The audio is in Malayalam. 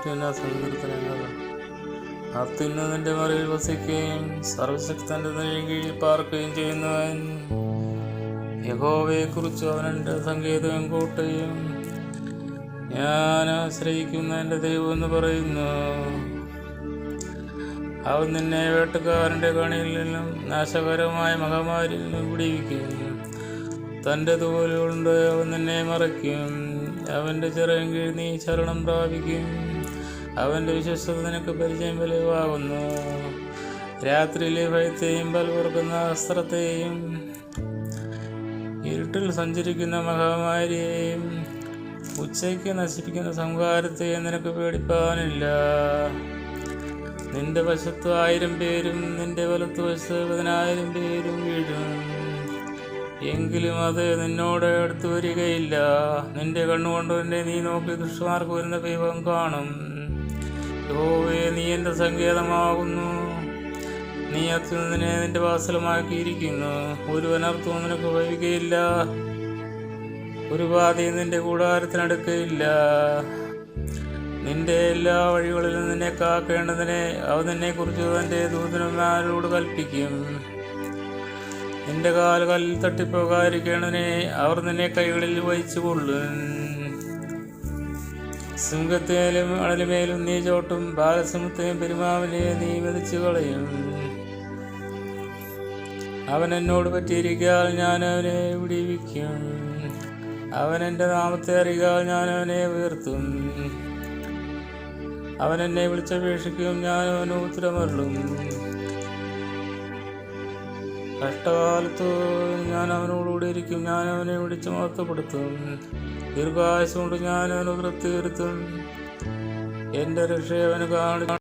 അത്യുന്ന സങ്കീർത്തനങ്ങൾ അത്യുന്നതിന്റെ മറയിൽ വസിക്കുകയും സർവശക്തന്റെ കീഴിൽ പാർക്കുകയും ചെയ്യുന്നവൻ യഹോവയെക്കുറിച്ച് കുറിച്ച് അവനെന്റെ സങ്കേതവും കൂട്ടുകയും ഞാൻ ആശ്രയിക്കുന്ന എന്റെ ദൈവം എന്ന് പറയുന്നു. അവൻ നിന്നെ വേട്ടക്കാരന്റെ കണിയിൽ നിന്നും നാശകരമായ മഹാമാരിയിൽ നിന്നും വിടിവിക്കും. തന്റെ തോലുകൊണ്ട് അവൻ നിന്നെ മറയ്ക്കും. അവന്റെ ചിറയും കീഴ് നീ ശരണം പ്രാപിക്കും. അവന്റെ വിശ്വസത നിനക്ക് പരിചയം വെളിവാകുന്നു രാത്രിയിലെ ഭയത്തെയും ബലപുറക്കുന്ന വസ്ത്രത്തെയും ഇരുട്ടിൽ സഞ്ചരിക്കുന്ന മഹാമാരിയെയും ഉച്ചയ്ക്ക് നശിപ്പിക്കുന്ന സംഹാരത്തെയും നിനക്ക് പേടിപ്പാനില്ല. നിന്റെ വശത്ത് ആയിരം പേരും നിന്റെ വലത്ത് വശത്ത് പതിനായിരം പേരും വീഴും. എങ്കിലും അത് നിന്നോട് അടുത്ത് വരികയില്ല. നിന്റെ കണ്ണുകൊണ്ട് നീ നോക്കി ദുഷ്ടമാർക്ക് വരുന്ന ദൈവം കാണും. യഹോവേ നീ എന്റെ സങ്കേതമാകുന്നു. നീ അത്യുന്നതിനെ നിന്റെ വാസലമാക്കിയിരിക്കുന്നു. ഒരു അനർത്ഥവും നിനക്ക് ഒരു ബാധയും നിന്റെ കൂടാരത്തിനടുക്കയില്ല. നിന്റെ എല്ലാ വഴികളിലും നിന്നെ കാക്കേണ്ടതിനെ അവ നിന്നെക്കുറിച്ച് തന്റെ ദൂതന്മാരോട് കൽപ്പിക്കും. നിന്റെ കാൽ കല്ലിൽ തട്ടിപ്പോകാതിരിക്കേണ്ടതിനെ അവർ നിന്നെ കൈകളിൽ വഹിച്ചു കൊള്ളും സിംഹത്തേലും അടലുമേലും നീ ചോട്ടും ബാലസിംഹത്തെയും പെരുമാവിനെ നീ വധിച്ചു കളയും. അവൻ എന്നോട് പറ്റിയിരിക്കാൽ ഞാൻ അവനെ വിടിവിക്കും. അവൻ എന്റെ നാമത്തെ അറിയാൽ ഞാൻ അവനെ ഉയർത്തും. അവൻ എന്നെ വിളിച്ചപേക്ഷിക്കും ഞാൻ അവന് ഉത്തരമരുളും. കഷ്ടകാലത്ത് ഞാൻ അവനോടുകൂടി ഇരിക്കും ഞാൻ അവനെ വിളിച്ച് മഹത്വപ്പെടുത്തും. ദീർഘായുസ് കൊണ്ട് ഞാൻ അവന് വൃത്തി വരുത്തും എന്റെ രക്ഷയെ അവന് കാണി.